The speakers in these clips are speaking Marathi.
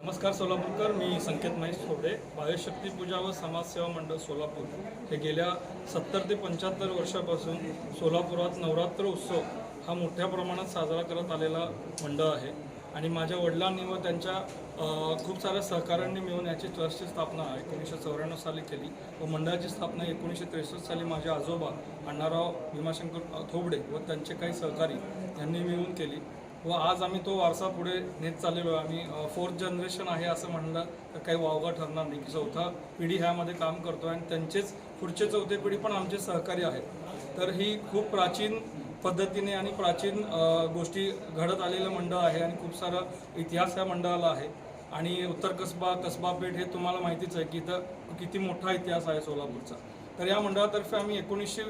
नमस्कार सोलापूरकर मी संकेत महेश थोडे बायोशक्ती पूजा व समाजसेवा मंडळ सोलापूर हे गेल्या सत्तर ते पंच्याहत्तर वर्षापासून सोलापुरात नवरात्र उत्सव हा मोठ्या प्रमाणात साजरा करत आलेला मंडळ आहे. आणि माझ्या वडिलांनी व त्यांच्या खूप साऱ्या सहकाऱ्यांनी मिळून याची ट्रस्टची स्थापना एकोणीसशे चौऱ्याण्णव साली केली व मंडळाची स्थापना एकोणीसशे त्रेसष्ट साली माझे आजोबा अण्णाराव भीमाशंकर थोबडे व त्यांचे काही सहकारी यांनी मिळून केली. व आज आम्ही तो वारसा पुढे नेत चाललेलो आहे. आम्ही फोर्थ जनरेशन आहे असं म्हणलं तर काही वावगा ठरणार नाही. की चौथा पिढी ह्यामध्ये काम करतो आणि त्यांचेच पुढचे चौथे पिढी पण आमचे सहकारी आहेत. तर ही खूप प्राचीन पद्धतीने आणि प्राचीन गोष्टी घडत आलेलं मंडळ आहे आणि खूप सारा इतिहास या मंडळाला आहे. आणि उत्तर कसबा कसबा पेठ हे तुम्हाला माहितीच आहे की इथं किती मोठा इतिहास आहे सोलापूरचा. तर या मंडळातर्फे आम्ही एकोणीसशे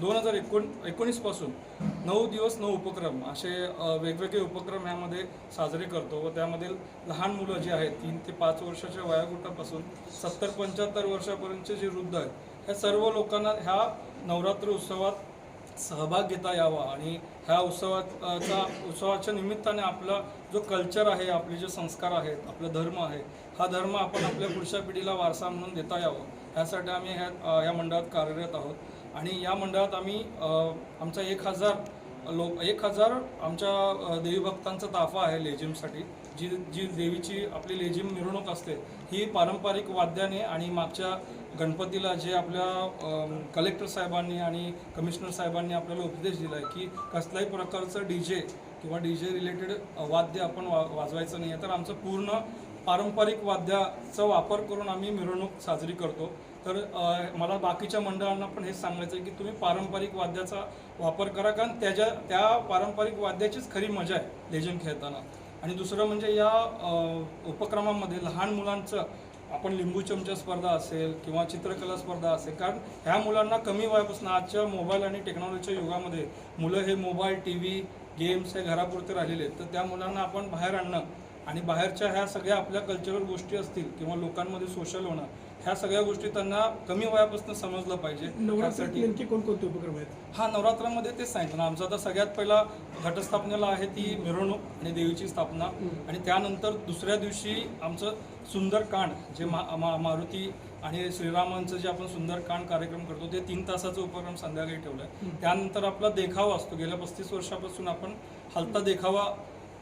दोन हजार एकोण एकोणीसपासून नऊ दिवस नऊ उपक्रम असे वेगवेगळे उपक्रम ह्यामध्ये साजरे करतो व त्यामध्ये लहान मुलं जी आहेत तीन ते पाच वर्षाच्या वयागुटापासून सत्तर पंच्याहत्तर वर्षापर्यंतचे जे वृद्ध आहेत ह्या सर्व लोकांना ह्या नवरात्र उत्सवात सहभाग घेता यावा. आणि ह्या उत्सवाचा उत्सवाच्या निमित्ताने आपला जो कल्चर आहे आपले जे संस्कार आहेत आपला धर्म आहे हा धर्म आपण आपल्या पुढच्या पिढीला वारसा म्हणून देता यावा. ह्यासाठी आम्ही ह्या ह्या या मंडळात कार्यरत आहोत. आणि या मंडळात आम्ही आमचा एक हजार लोक एक हजार आमच्या देवीभक्तांचा ताफा आहे लेझिमसाठी. जी जी देवीची आपली लेझिम मिरवणूक असते ही पारंपरिक वाद्याने आणि मागच्या गणपतीला जे आपल्या कलेक्टर साहेबांनी आणि कमिशनर साहेबांनी आपल्याला उपदेश दिला आहे की कसल्याही प्रकारचं डी जे किंवा डी जे रिलेटेड वाद्य आपण वा वाजवायचं नाही आहे तर आमचं पूर्ण पारंपरिक वाद्याचा वापर करून आम्ही मिरवणूक साजरी करतो. तर मला बाकीच्या मंडळांना पण हेच सांगायचं आहे की तुम्ही पारंपरिक वाद्याचा वापर करा कारण त्याच्या त्या पारंपरिक वाद्याचीच खरी मजा आहे लेझिम खेळताना. आणि दुसरं म्हणजे या उपक्रमामध्ये लहान मुलांचं आपण लिंबू चमचा स्पर्धा असेल किंवा चित्रकला स्पर्धा असेल कारण ह्या मुलांना कमी वयापासून आजच्या मोबाईल आणि टेक्नॉलॉजीच्या युगामध्ये मुलं हे मोबाईल टी व्ही गेम्स हे घरापुरते राहिलेले आहेत. तर त्या मुलांना आपण बाहेर आणणं आणि बाहेरच्या ह्या सगळ्या आपल्या कल्चरल गोष्टी असतील किंवा लोकांमध्ये सोशल होणं ह्या सगळ्या गोष्टी त्यांना कमी वयापासून समजलं पाहिजे. नेमके कोणकोणते उपक्रम आहेत? हा नवरात्रामध्ये तेच सांगितलं ना आमचा तर सगळ्यात पहिला घटस्थापनेला आहे ती मिरवणूक आणि देवीची स्थापना. आणि त्यानंतर दुसऱ्या दिवशी आमचं सुंदरकांड जे मा मा मारुती आणि श्रीरामांचं जे आपण सुंदरकांड कार्यक्रम करतो ते तीन तासाचा उपक्रम संध्याकाळी ठेवला आहे त्यानंतर आपला देखावा असतो. गेल्या पस्तीस वर्षापासून आपण हलता देखावा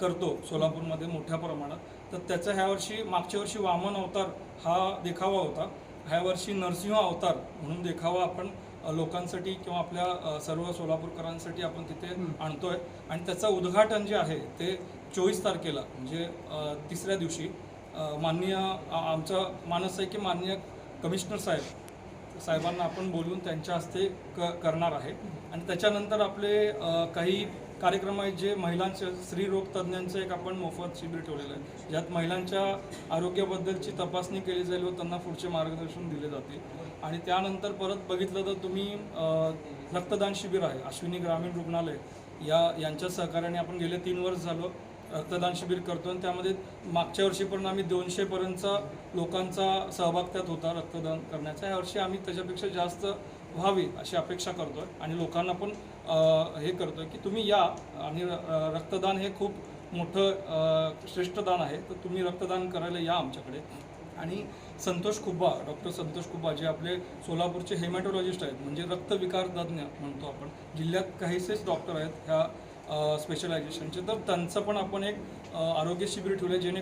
करतो सोलापूरमध्ये मोठ्या प्रमाणात तर त्याचा ह्या वर्षी मागच्या वर्षी वामन अवतार हा देखावा होता. ह्या वर्षी नरसिंह अवतार म्हणून देखावा आपण लोकांसाठी किंवा आपल्या सर्व सोलापूरकरांसाठी आपण तिथे आणतोय. आणि त्याचं उद्घाटन जे आहे ते चोवीस तारखेला म्हणजे तिसऱ्या दिवशी माननीय आमचं मानस आहे की माननीय कमिशनर साहेब साहेबांना आपण बोलवून त्यांच्या हस्ते क करणार आहे. आणि त्याच्यानंतर आपले काही कार्यक्रम आहेत जे महिलांचे स्त्रीरोग तज्ज्ञांचं एक आपण मोफत शिबिर ठेवलेलं आहे. ज्यात महिलांच्या आरोग्याबद्दलची तपासणी केली जाईल व त्यांना पुढचे मार्गदर्शन दिले जातील. आणि त्यानंतर परत बघितलं तर तुम्ही रक्तदान शिबिर आहे अश्विनी ग्रामीण रुग्णालय. या यांच्या सहकार्याने आपण गेले तीन वर्ष झालो रक्तदान शिबिर करतो आणि त्यामध्ये मागच्या वर्षीपर्यंत आम्ही दोनशेपर्यंतचा लोकांचा सहभाग त्यात होता रक्तदान करण्याचा. यावर्षी आम्ही त्याच्यापेक्षा जास्त व्हावी अशी अपेक्षा करतोय आणि लोकांना पण हे हे करतोय की तुम्ही या आणि रक्तदान हे खूप मोठं श्रेष्ठ दान आहे. तर तुम्ही रक्तदान करायला या आमच्याकडे. आणि संतोष कुब्बा डॉक्टर संतोष कुब्बा जे आपले सोलापूरचे हेमॅटोलॉजिस्ट आहेत म्हणजे रक्तविकार तज्ज्ञ म्हणतो आपण जिल्ह्यात काहीसेच डॉक्टर आहेत ह्या स्पेशलायझेशनचे तर त्यांचं पण आपण एक आरोग्य शिबिर ठेवलं जेणे